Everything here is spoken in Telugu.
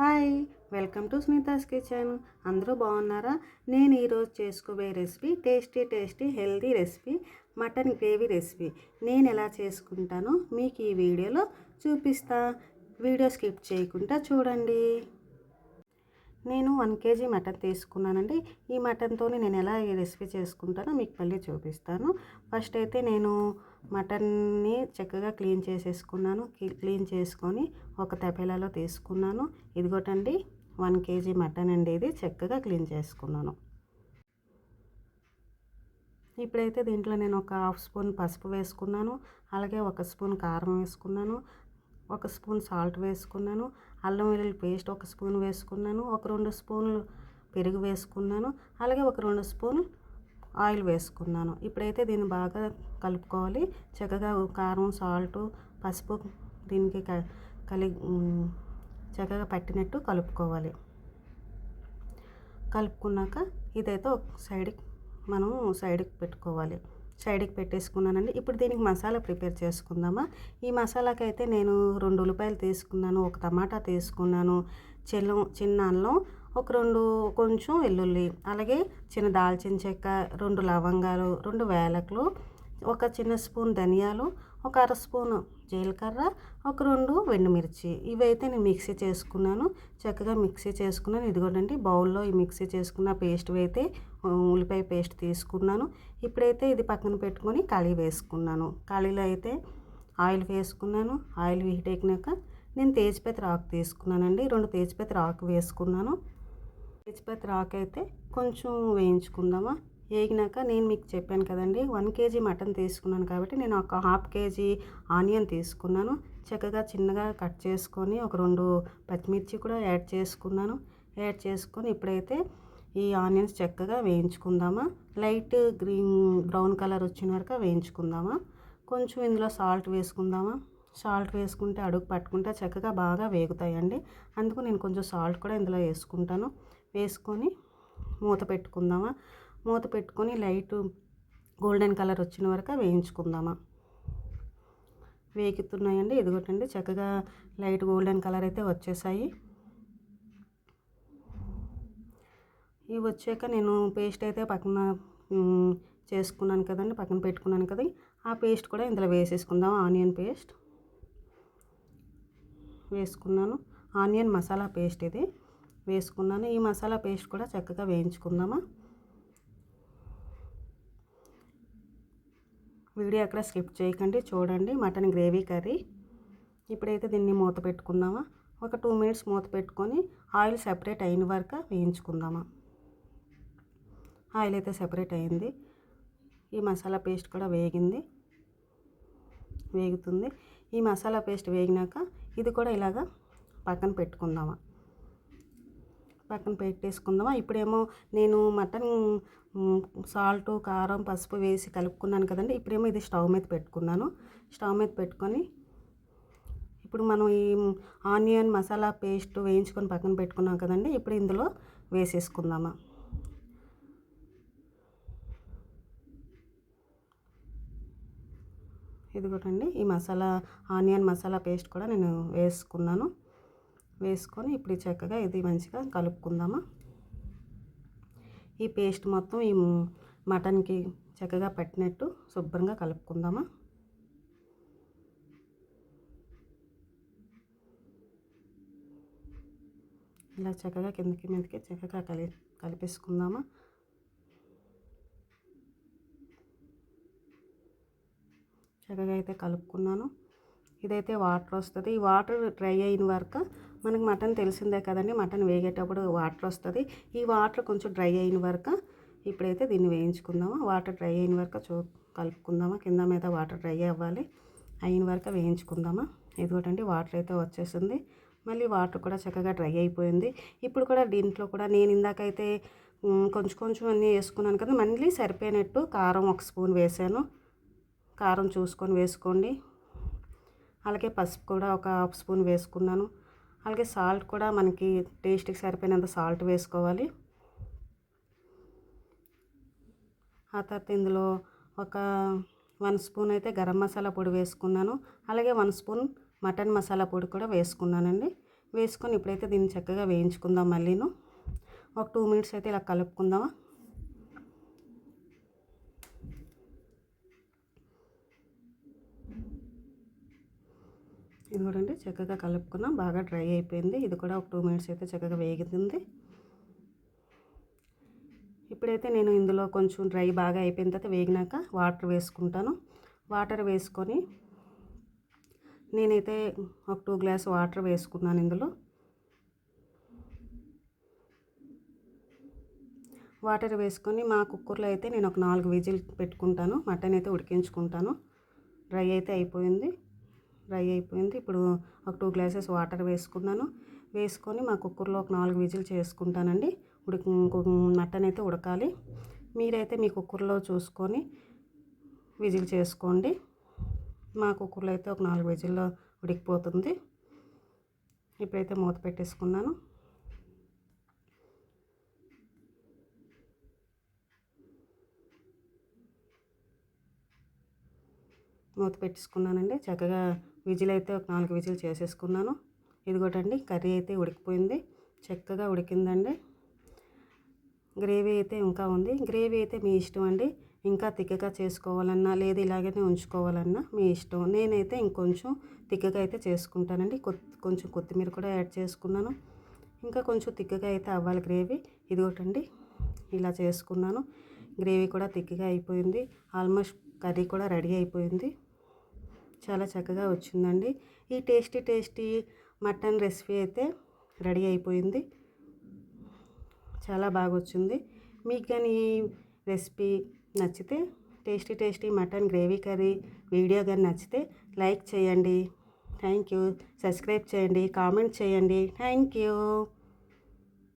Hi welcome to Smita's kitchen. అందరూ బాగున్నారా? నేను ఈరోజు చేసుకోబోయే recipe tasty tasty healthy recipe mutton gravy recipe. నేను ఎలా చేసుకుంటానో మీకు ఈ వీడియోలో చూపిస్తా. వీడియో స్కిప్ చేయకుండా చూడండి. నేను వన్ కేజీ మటన్ తీసుకున్నానండి. ఈ మటన్తో నేను ఎలా ఈ రెసిపీ చేసుకుంటానో మీకు మళ్ళీ చూపిస్తాను. ఫస్ట్ అయితే నేను మటన్ని చక్కగా క్లీన్ చేసేసుకున్నాను. క్లీన్ చేసుకొని ఒక తపేలాలో తీసుకున్నాను. ఇదిగోటండి వన్ కేజీ మటన్ అండి ఇది. చక్కగా క్లీన్ చేసుకున్నాను. ఇప్పుడైతే దీంట్లో నేను ఒక హాఫ్ స్పూన్ పసుపు వేసుకున్నాను. అలాగే ఒక స్పూన్ కారం వేసుకున్నాను. ఒక స్పూన్ సాల్ట్ వేసుకున్నాను. అల్లం వెల్లుల్లి పేస్ట్ ఒక స్పూన్ వేసుకున్నాను. ఒక రెండు స్పూన్లు పెరుగు వేసుకున్నాను. అలాగే ఒక రెండు స్పూన్ ఆయిల్ వేసుకున్నాను. ఇప్పుడైతే దీన్ని బాగా కలుపుకోవాలి. చక్కగా కారం సాల్ట్ పసుపు దీనికి కలి చక్కగా పట్టినట్టు కలుపుకోవాలి. కలుపుకున్నాక ఇదైతే ఒక సైడ్కి మనం సైడ్కి పెట్టుకోవాలి. సైడ్కి పెట్టేసుకున్నానండి. ఇప్పుడు దీనికి మసాలా ప్రిపేర్ చేసుకుందామా? ఈ మసాలాకి అయితే నేను రెండు ఉల్లిపాయలు తీసుకున్నాను ఒక టమాటా తీసుకున్నాను చెల్లం చిన్న అల్లం ఒక రెండు కొంచెం వెల్లుల్లి అలాగే చిన్న దాల్చిన చెక్క రెండు లవంగాలు రెండు వేలకులు ఒక చిన్న స్పూన్ ధనియాలు ఒక అర స్పూన్ జీలకర్ర ఒక రెండు వెండుమిర్చి. ఇవైతే నేను మిక్సీ చేసుకున్నాను. చక్కగా మిక్సీ చేసుకున్నాను. ఇదిగోండి బౌల్లో ఈ మిక్సీ చేసుకున్న పేస్ట్ అయితే ఉల్లిపాయ పేస్ట్ తీసుకున్నాను. ఇప్పుడైతే ఇది పక్కన పెట్టుకొని కళీ వేసుకున్నాను. కళీలో అయితే ఆయిల్ వేసుకున్నాను. ఆయిల్ హీట్ ఎక్కినాక నేను తేజ్పతి రాకు తీసుకున్నానండి. రెండు తేజ్పతి రాకు వేసుకున్నాను. తేజ్పతి ఆకు అయితే కొంచెం వేయించుకుందామా? వేగినాక నేను మీకు చెప్పాను కదండి వన్ కేజీ మటన్ తీసుకున్నాను కాబట్టి నేను ఒక హాఫ్ కేజీ ఆనియన్ తీసుకున్నాను. చక్కగా చిన్నగా కట్ చేసుకొని ఒక రెండు పచ్చిమిర్చి కూడా యాడ్ చేసుకున్నాను. యాడ్ చేసుకొని ఇప్పుడైతే ఈ ఆనియన్స్ చక్కగా వేయించుకుందామా. లైట్ గ్రీన్ బ్రౌన్ కలర్ వచ్చిన వరకు వేయించుకుందామా. కొంచెం ఇందులో సాల్ట్ వేసుకుందామా. సాల్ట్ వేసుకుంటే అడుగు పట్టుకుంటే చక్కగా బాగా వేగుతాయండి. అందుకు నేను కొంచెం సాల్ట్ కూడా ఇందులో వేసుకుంటాను. వేసుకొని మూత పెట్టుకుందామా. మూత పెట్టుకొని లైట్ గోల్డెన్ కలర్ వచ్చిన వరకు వేయించుకుందామా. వేగుతున్నాయండి ఇదిగోటండి చక్కగా లైట్ గోల్డెన్ కలర్ అయితే వచ్చేసాయి. ఇవి వచ్చాక నేను పేస్ట్ అయితే పక్కన చేసుకున్నాను కదండి పక్కన పెట్టుకున్నాను కదా ఆ పేస్ట్ కూడా ఇందులో వేసేసుకుందాం ఆనియన్ పేస్ట్. వేసుకున్నాను ఆనియన్ మసాలా పేస్ట్ ఇది. వేసుకున్నాను ఈ మసాలా పేస్ట్ కూడా చక్కగా వేయించుకుందామా. వీడియో అక్కడ స్కిప్ చేయకండి చూడండి. Mutton gravy curry. ఇప్పుడైతే దీన్ని మూత పెట్టుకుందామా? ఒక టూ మినిట్స్ మూత పెట్టుకొని ఆయిల్ సెపరేట్ అయిన వరకు వేయించుకుందామా? ఆయిల్ అయితే సెపరేట్ అయింది. ఈ మసాలా పేస్ట్ కూడా వేగింది. వేగుతుంది. ఈ మసాలా పేస్ట్ వేగినాక ఇది కూడా ఇలాగా పక్కన పెట్టుకుందామా? పక్కన పెట్టేసుకుందామా? ఇప్పుడేమో నేను మటన్ సాల్ట్ కారం పసుపు వేసి కలుపుకున్నాను కదండి. ఇప్పుడేమో ఇది స్టవ్ మీద పెట్టుకున్నాను. స్టవ్ మీద పెట్టుకొని ఇప్పుడు మనం ఈ ఆనియన్ మసాలా పేస్ట్ వేయించుకొని పక్కన పెట్టుకున్నాం కదండి. ఇప్పుడు ఇందులో వేసేసుకుందామా? ఇదిగోటండి. ఈ మసాలా ఆనియన్ మసాలా పేస్ట్ కూడా నేను వేసుకున్నాను. వేసుకొని ఇప్పుడు చక్కగా ఇది మంచిగా కలుపుకుందామా. ఈ పేస్ట్ మొత్తం ఈ మటన్కి చక్కగా పట్టినట్టు శుభ్రంగా కలుపుకుందామా. ఇలా చక్కగా కిందకి మీదకి చక్కగా కలి కలిపేసుకుందామా. చక్కగా అయితే కలుపుకున్నాను. ఇదైతే వాటర్ వస్తుంది. ఈ వాటర్ డ్రై అయిన వరకు మనకు మటన్ తెలిసిందే కదండి మటన్ వేగేటప్పుడు వాటర్ వస్తుంది. ఈ వాటర్ కొంచెం డ్రై అయిన వరకు ఇప్పుడైతే దీన్ని వేయించుకుందామా? వాటర్ డ్రై అయిన వరకు చూ కలుపుకుందామా? కింద మీద వాటర్ డ్రై అవ్వాలి. అయిన వరకు వేయించుకుందామా? ఇదిగోటండి వాటర్ అయితే వచ్చేసింది. మళ్ళీ వాటర్ కూడా చక్కగా డ్రై అయిపోయింది. ఇప్పుడు కూడా దీంట్లో కూడా నేను ఇందాకైతే కొంచెం కొంచెం అన్నీ వేసుకున్నాను కదా మళ్ళీ సరిపోయినట్టు కారం ఒక స్పూన్ వేసాను. కారం చూసుకొని వేసుకోండి. అలాగే పసుపు కూడా ఒక హాఫ్ స్పూన్ వేసుకున్నాను. అలాగే సాల్ట్ కూడా మనకి టేస్ట్కి సరిపోయినంత సాల్ట్ వేసుకోవాలి. ఆ తర్వాత ఇందులో ఒక వన్ స్పూన్ అయితే గరం మసాలా పొడి వేసుకున్నాను. అలాగే వన్ స్పూన్ మటన్ మసాలా పొడి కూడా వేసుకున్నానండి. వేసుకొని ఇప్పుడైతే దీన్ని చక్కగా వేయించుకుందాం మళ్ళీను. ఒక టూ మినిట్స్ అయితే ఇలా కలుపుకుందామా? ఇది చూడండి చక్కగా కలుపుకున్నాం బాగా డ్రై అయిపోయింది. ఇది కూడా ఒక టూ మినిట్స్ అయితే చక్కగా వేగుతుంది ఇప్పుడైతే నేను ఇందులో కొంచెం డ్రై బాగా అయిపోయిన తర్వాత వేగినాక వాటర్ వేసుకుంటాను. వాటర్ వేసుకొని నేనైతే ఒక టూ గ్లాస్ వాటర్ వేసుకున్నాను ఇందులో. వాటర్ వేసుకొని మా కుక్కర్లో అయితే నేను ఒక నాలుగు విజిల్ పెట్టుకుంటాను. మటన్ అయితే ఉడికించుకుంటాను. డ్రై అయితే అయిపోయింది. ఫ్రై అయిపోయింది. ఇప్పుడు ఒక టూ గ్లాసెస్ వాటర్ వేసుకున్నాను. వేసుకొని మా కుక్కర్లో ఒక నాలుగు విజిల్ చేసుకుంటానండి. ఉడికి మటన్ అయితే ఉడకాలి. మీరైతే మీ కుక్కర్లో చూసుకొని విజిల్ చేసుకోండి. మా కుక్కర్లో అయితే ఒక నాలుగు విజిల్లో ఉడికిపోతుంది. ఇప్పుడైతే మూత పెట్టేసుకున్నాను. మూత పెట్టేసుకున్నానండి. చక్కగా విజిల్ అయితే ఒక నాలుగు విజిల్ చేసేసుకున్నాను. ఇదిగోటండి కర్రీ అయితే ఉడికిపోయింది. చక్కగా ఉడికిందండి. గ్రేవీ అయితే ఇంకా ఉంది. గ్రేవీ అయితే మీ ఇష్టం అండి. ఇంకా తిక్కగా చేసుకోవాలన్నా లేదు ఇలాగనే ఉంచుకోవాలన్నా మీ ఇష్టం. నేనైతే ఇంకొంచెం తిక్కగా అయితే చేసుకుంటానండి. కొంచెం కొత్తిమీర కూడా యాడ్ చేసుకున్నాను. ఇంకా కొంచెం తిక్కగా అయితే అవ్వాలి గ్రేవీ. ఇదిగోటండి ఇలా చేసుకున్నాను. గ్రేవీ కూడా తిక్కగా అయిపోయింది. ఆల్మోస్ట్ కర్రీ కూడా రెడీ అయిపోయింది. చాలా చక్కగా వచ్చిందండి. ఈ టేస్టీ టేస్టీ మటన్ రెసిపీ అయితే రెడీ అయిపోయింది. చాలా బాగా వచ్చింది. మీకు కానీ ఈ రెసిపీ నచ్చితే tasty tasty mutton gravy curry video కానీ నచ్చితే లైక్ చేయండి. Thank you. సబ్స్క్రైబ్ చేయండి. కామెంట్ చేయండి. Thank you.